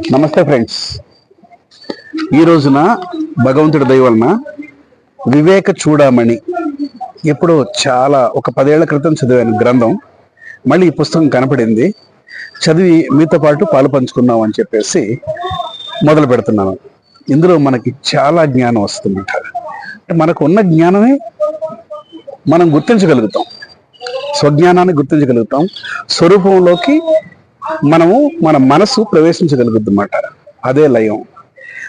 నమస్తే ఫ్రెండ్స్. ఈ రోజున భగవంతుడి దయ వలన వివేక చూడమణి ఎప్పుడో చాలా ఒక పదేళ్ళ క్రితం చదివాను గ్రంథం. మళ్ళీ ఈ పుస్తకం కనపడింది. చదివి మీతో పాటు పాలు పంచుకుందాం అని చెప్పేసి మొదలు పెడుతున్నాను. ఇందులో మనకి చాలా జ్ఞానం వస్తుందంట అంటే మనకు ఉన్న జ్ఞానమే మనం గుర్తించగలుగుతాం. స్వజ్ఞానాన్ని గుర్తించగలుగుతాం. స్వరూపంలోకి మనము మన మనసు ప్రవేశించగలుగుద్ది అన్నమాట అదే లయం.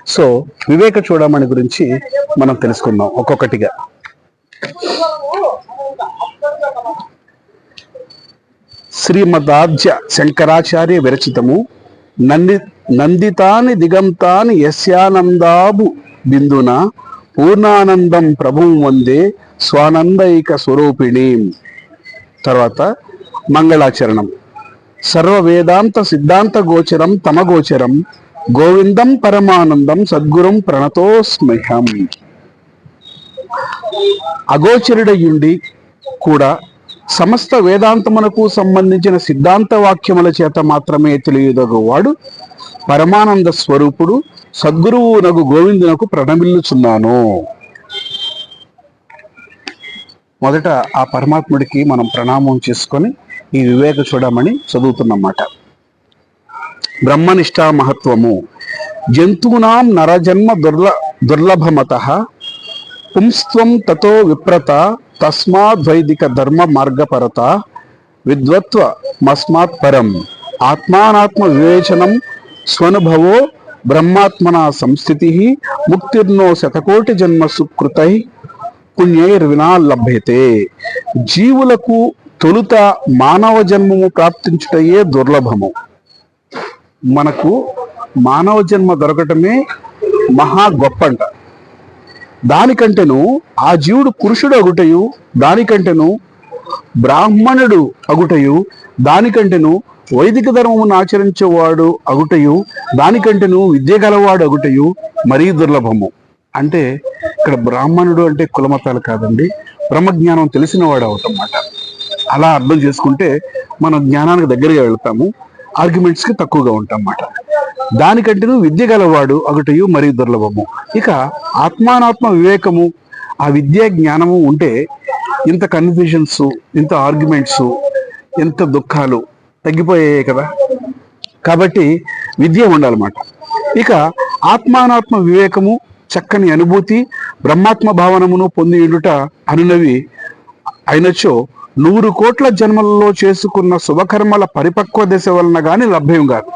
సో వివేక చూడమని గురించి మనం తెలుసుకుందాం ఒక్కొక్కటిగా. శ్రీమదాబ్జ శంకరాచార్య విరచితము నంది నందితాని దిగంతాని యస్యానందాబు బిందున పూర్ణానందం ప్రభుం వందే స్వానందైక స్వరూపిణి. తర్వాత మంగళాచరణం. సర్వ వేదాంత సిద్ధాంత గోచరం తమ గోచరం. గోవిందం పరమానందం సద్గురం ప్రణతోస్మ్యహం అగోచరుడయుండి కూడా సమస్త వేదాంతమునకు సంబంధించిన సిద్ధాంత వాక్యముల చేత మాత్రమే తెలియదగువాడు పరమానంద స్వరూపుడు సద్గురువు నగు గోవిందునకు ప్రణమిల్లుచున్నాను. మొదట ఆ పరమాత్ముడికి మనం ప్రణామం చేసుకొని ఈ వివేక చూడమని చదువుతున్నమాట. బ్రహ్మనిష్ట మహత్వము. జంతువునాం నరజన్మ దుర్ల దుర్లభమత. పుంస్త్వం తతో విప్రత. తస్మాద్వైదిక ధర్మ మార్గపరత. విద్వత్వ మస్మాత్ పరం. ఆత్మానాత్మ వివేచనం స్వనుభవో బ్రహ్మాత్మన సంస్థితి. ముక్తిర్నో శతకోటి జన్మ సుకృతై పుణ్యైర్వినా లభ్యతే. జీవులకు తొలుత మానవ జన్మము ప్రాప్తించుటయే దుర్లభము. మనకు మానవ జన్మ దొరకటమే మహా గొప్పంట. దానికంటేను ఆ జీవుడు పురుషుడు అగుటయు దానికంటేను బ్రాహ్మణుడు అగుటయు దానికంటేను వైదిక ధర్మమును ఆచరించేవాడు అగుటయు దానికంటేను విద్య గలవాడు అగుటయు మరీ దుర్లభము. అంటే ఇక్కడ బ్రాహ్మణుడు అంటే కులమతాలు కాదండి బ్రహ్మజ్ఞానం తెలిసినవాడు అవటమాట అలా అర్థం చేసుకుంటే మనం జ్ఞానానికి దగ్గరగా వెళ్తాము ఆర్గ్యుమెంట్స్కి తక్కువగా ఉంటాం అన్నమాట దానికంటే విద్య గలవాడు ఒకటియు మరీ దుర్లభము. ఇక ఆత్మానాత్మ వివేకము ఆ విద్యా జ్ఞానము ఉంటే ఇంత కన్ఫ్యూజన్స్ ఇంత ఆర్గ్యుమెంట్స్ ఎంత దుఃఖాలు తగ్గిపోయాయి కదా. కాబట్టి విద్య ఉండాలన్నమాట. ఇక ఆత్మానాత్మ వివేకము చక్కని అనుభూతి బ్రహ్మాత్మ భావనమును పొంది ఉండుట అనునవి అయినచో నూరు కోట్ల జన్మలలో చేసుకున్న శుభకర్మల పరిపక్వ దశ వలన గాని లభ్యం కాదు.